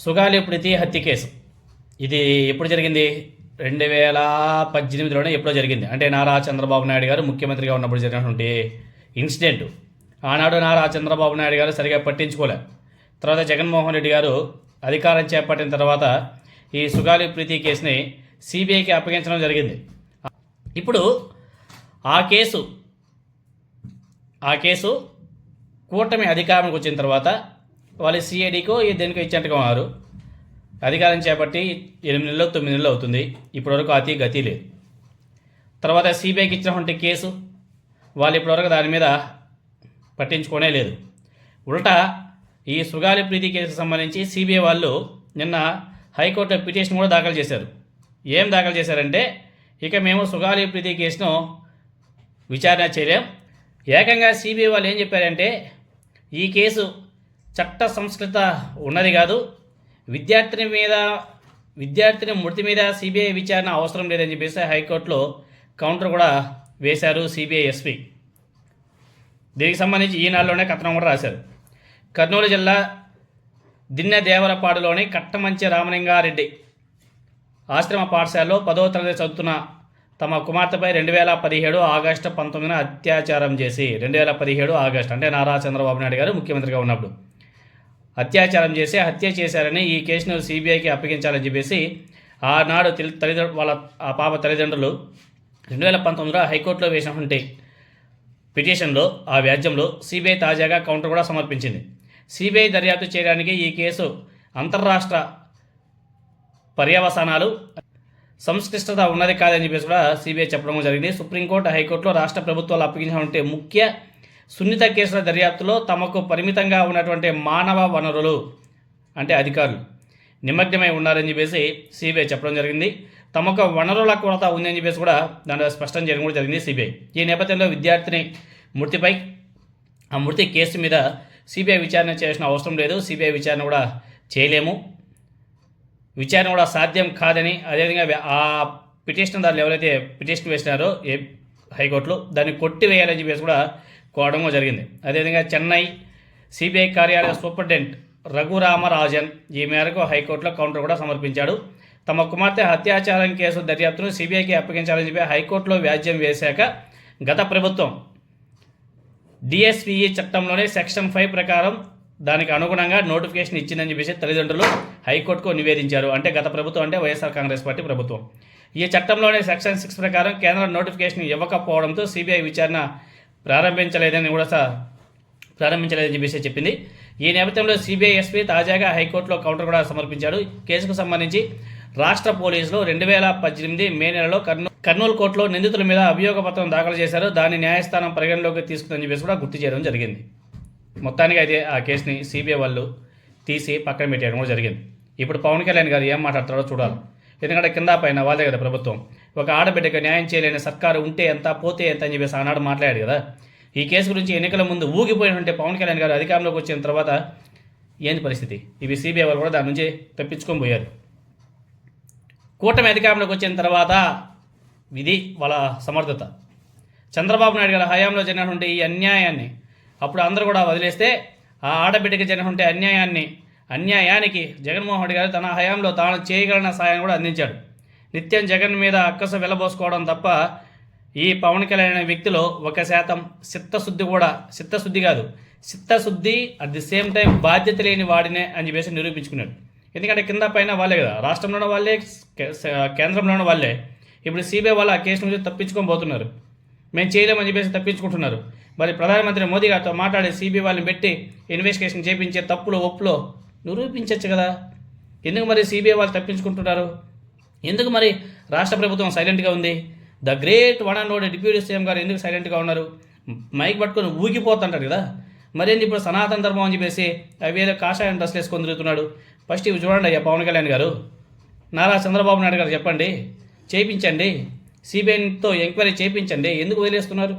సుగాలి ప్రీతి హత్య కేసు. ఇది ఎప్పుడు జరిగింది? రెండు వేల పద్దెనిమిదిలోనే ఎప్పుడో జరిగింది. అంటే నారా చంద్రబాబు నాయుడు గారు ముఖ్యమంత్రిగా ఉన్నప్పుడు జరిగినటువంటి ఇన్సిడెంట్. ఆనాడు నారా చంద్రబాబు నాయుడు గారు సరిగా పట్టించుకోలే. తర్వాత జగన్మోహన్ రెడ్డి గారు అధికారం చేపట్టిన తర్వాత ఈ సుగాలి ప్రీతి కేసుని సిబిఐకి అప్పగించడం జరిగింది. ఇప్పుడు ఆ కేసు ఆ కేసు కూటమి అధికారంలోకి వచ్చిన తర్వాత వాళ్ళు సిఐడికో దేనికో ఇచ్చినట్టుగా ఉన్నారు అధికారం చేపట్టి ఎనిమిది నెలలు తొమ్మిది నెలలు అవుతుంది. ఇప్పటివరకు అతి గతి లేదు. తర్వాత సిబిఐకి ఇచ్చినటువంటి కేసు వాళ్ళు ఇప్పటివరకు దాని మీద పట్టించుకోనే లేదు. ఉల్టా ఈ సుగాలి ప్రీతి కేసుకు సంబంధించి సిబిఐ వాళ్ళు నిన్న హైకోర్టు పిటిషన్ కూడా దాఖలు చేశారు. ఏం దాఖలు చేశారంటే ఇక మేము సుగాలి ప్రీతి కేసును విచారణ చేయలేం. ఏకంగా సిబిఐ వాళ్ళు ఏం చెప్పారంటే ఈ కేసు చట్ట సంస్కృత ఉన్నది కాదు. విద్యార్థిని మీద విద్యార్థిని మృతి మీద సిబిఐ విచారణ అవసరం లేదని చెప్పేసి హైకోర్టులో కౌంటర్ కూడా వేశారు సిబిఐ ఎస్పీ. దీనికి సంబంధించి ఈనాడులోనే కథనం కూడా రాశారు. కర్నూలు జిల్లా దిన్నె దేవరపాడులోని కట్టమంచి రామలింగారెడ్డి ఆశ్రమ పాఠశాలలో పదో తరగతి చదువుతున్న తమ కుమార్తెపై రెండు వేల పదిహేడు ఆగస్టు పంతొమ్మిదిన అత్యాచారం చేసి రెండు వేల పదిహేడు ఆగస్టు అంటే నారా చంద్రబాబు నాయుడు గారు ముఖ్యమంత్రిగా ఉన్నప్పుడు అత్యాచారం చేసి హత్య చేశారని ఈ కేసును సిబిఐకి అప్పగించాలని చెప్పేసి ఆనాడు తల్లిదండ్రులు వాళ్ళ ఆ పాప తల్లిదండ్రులు రెండు వేల పంతొమ్మిదిలో హైకోర్టులో వేసినటువంటి పిటిషన్లో ఆ వ్యాజ్యంలో సిబిఐ తాజాగా కౌంటర్ కూడా సమర్పించింది. సిబిఐ దర్యాప్తు చేయడానికి ఈ కేసు అంతర్రాష్ట్ర పర్యవసానాలు సంక్లిష్టత ఉన్నది కాదని చెప్పేసి కూడా సిబిఐ చెప్పడం జరిగింది. సుప్రీంకోర్టు హైకోర్టులో రాష్ట్ర ప్రభుత్వాలు అప్పగించినటువంటి ముఖ్య సున్నిత కేసుల దర్యాప్తులో తమకు పరిమితంగా ఉన్నటువంటి మానవ వనరులు అంటే అధికారులు నిమగ్నమై ఉన్నారని చెప్పేసి సిబిఐ చెప్పడం జరిగింది. తమకు వనరుల కొరత ఉందని చెప్పేసి కూడా దాంట్లో స్పష్టం చేయడం కూడా జరిగింది సిబిఐ. ఈ నేపథ్యంలో విద్యార్థిని మృతిపై ఆ మృతి కేసు మీద సిబిఐ విచారణ చేయాల్సిన అవసరం లేదు. సిబిఐ విచారణ కూడా చేయలేము. విచారణ కూడా సాధ్యం కాదని అదేవిధంగా ఆ పిటిషన్ ఎవరైతే పిటిషన్ వేసినారో ఏ హైకోర్టులో దాన్ని కొట్టివేయాలని చెప్పేసి కూడా కోవడము జరిగింది. అదేవిధంగా చెన్నై సిబిఐ కార్యాలయ సూపరింటెండెంట్ రఘురామరాజన్ ఈ మేరకు హైకోర్టులో కౌంటర్ కూడా సమర్పించాడు. తమ కుమార్తె హత్యాచారం కేసు దర్యాప్తును సిబిఐకి అప్పగించాలని చెప్పి హైకోర్టులో వ్యాజ్యం వేశాక గత ప్రభుత్వం డిఎస్పిఈ చట్టంలోనే సెక్షన్ ఫైవ్ ప్రకారం దానికి అనుగుణంగా నోటిఫికేషన్ ఇచ్చిందని చెప్పేసి తల్లిదండ్రులు హైకోర్టుకు నివేదించారు. అంటే గత ప్రభుత్వం అంటే వైఎస్ఆర్ కాంగ్రెస్ పార్టీ ప్రభుత్వం. ఈ చట్టంలోనే సెక్షన్ సిక్స్ ప్రకారం కేంద్ర నోటిఫికేషన్ ఇవ్వకపోవడంతో సిబిఐ విచారణ ప్రారంభించలేదని కూడా స- ప్రారంభించలేదని చెప్పేసి చెప్పింది. ఈ నేపథ్యంలో సిబిఐ ఎస్పీ తాజాగా హైకోర్టులో కౌంటర్ కూడా సమర్పించాడు. కేసుకు సంబంధించి రాష్ట్ర పోలీసులు రెండు వేల పద్దెనిమిది మే నెలలో కర్నూలు కర్నూలు కోర్టులో నిందితుల మీద అభియోగ పత్రం దాఖలు చేశారు. దాన్ని న్యాయస్థానం పరిగణలోకి తీసుకుందని చెప్పేసి కూడా గుర్తు చేయడం జరిగింది. మొత్తానికి అయితే ఆ కేసుని సిబిఐ వాళ్ళు తీసి పక్కన పెట్టేయడం కూడా జరిగింది. ఇప్పుడు పవన్ కళ్యాణ్ గారు ఏం మాట్లాడతారో చూడాలి. ఎందుకంటే కింద పైన వాళ్ళే కదా ప్రభుత్వం. ఒక ఆడబిడ్డకు న్యాయం చేయలేని సర్కారు ఉంటే ఎంత పోతే ఎంత అని చెప్పేసి ఆనాడు మాట్లాడాడు కదా. ఈ కేసు గురించి ఎన్నికల ముందు ఊగిపోయినటువంటి పవన్ కళ్యాణ్ గారు అధికారంలోకి వచ్చిన తర్వాత ఏంది పరిస్థితి? ఇవి సిబిఐ వాళ్ళు కూడా దాని నుంచి తప్పించుకొని పోయారు. కూటమి అధికారంలోకి వచ్చిన తర్వాత ఇది వాళ్ళ సమర్థత. చంద్రబాబు నాయుడు గారి హయాంలో జరిగినటువంటి ఈ అన్యాయాన్ని అప్పుడు అందరూ కూడా వదిలేస్తే ఆ ఆడబిడ్డకి జరిగినటువంటి అన్యాయాన్ని అన్యాయానికి జగన్మోహన్ రెడ్డి గారు తన హయాంలో తాను చేయగలిగిన సాయం కూడా అందించాడు. నిత్యం జగన్ మీద అక్కస వెలబోసుకోవడం తప్ప ఈ పవన్ కళ్యాణ్ అనే వ్యక్తిలో ఒక శాతం చిత్తశుద్ధి కూడా చిత్తశుద్ధి కాదు. చిత్తశుద్ధి అట్ ది సేమ్ టైం బాధ్యత లేని వాడినే అని చెప్పేసి నిరూపించుకున్నాడు. ఎందుకంటే కింద పైన వాళ్ళే కదా. రాష్ట్రంలోనే వాళ్ళే కేంద్రంలోనే వాళ్ళే. ఇప్పుడు సిబిఐ వాళ్ళు ఆ కేసు నుంచి తప్పించుకొని పోతున్నారు. మేము చేయలేమని చెప్పేసి తప్పించుకుంటున్నారు. మరి ప్రధానమంత్రి మోదీ గారితో మాట్లాడి సిబిఐ వాళ్ళని పెట్టి ఇన్వెస్టిగేషన్ చేపించే తప్పులు ఒప్పులో నిరూపించవచ్చు కదా. ఎందుకు మరి సిబిఐ వాళ్ళు తప్పించుకుంటున్నారు? ఎందుకు మరి? రాష్ట్ర ప్రభుత్వం సైలెంట్గా ఉంది. The great one and only deputy CM గారు ఎందుకు సైలెంట్గా ఉన్నారు? మైక్ పట్టుకొని ఊగిపోతుంటారు కదా. మరేంది ఇప్పుడు సనాతన ధర్మం అని చెప్పేసి అవి ఏదో కాషాయం డ్రెస్లు వేసుకొని తిరుగుతున్నాడు. ఫస్ట్ ఇవి చూడండి అయ్యా పవన్ కళ్యాణ్ గారు. నారా చంద్రబాబు నాయుడు గారు చెప్పండి. చేయించండి సిబిఐతో ఎంక్వైరీ చేయించండి ఎందుకు వదిలేస్తున్నారు?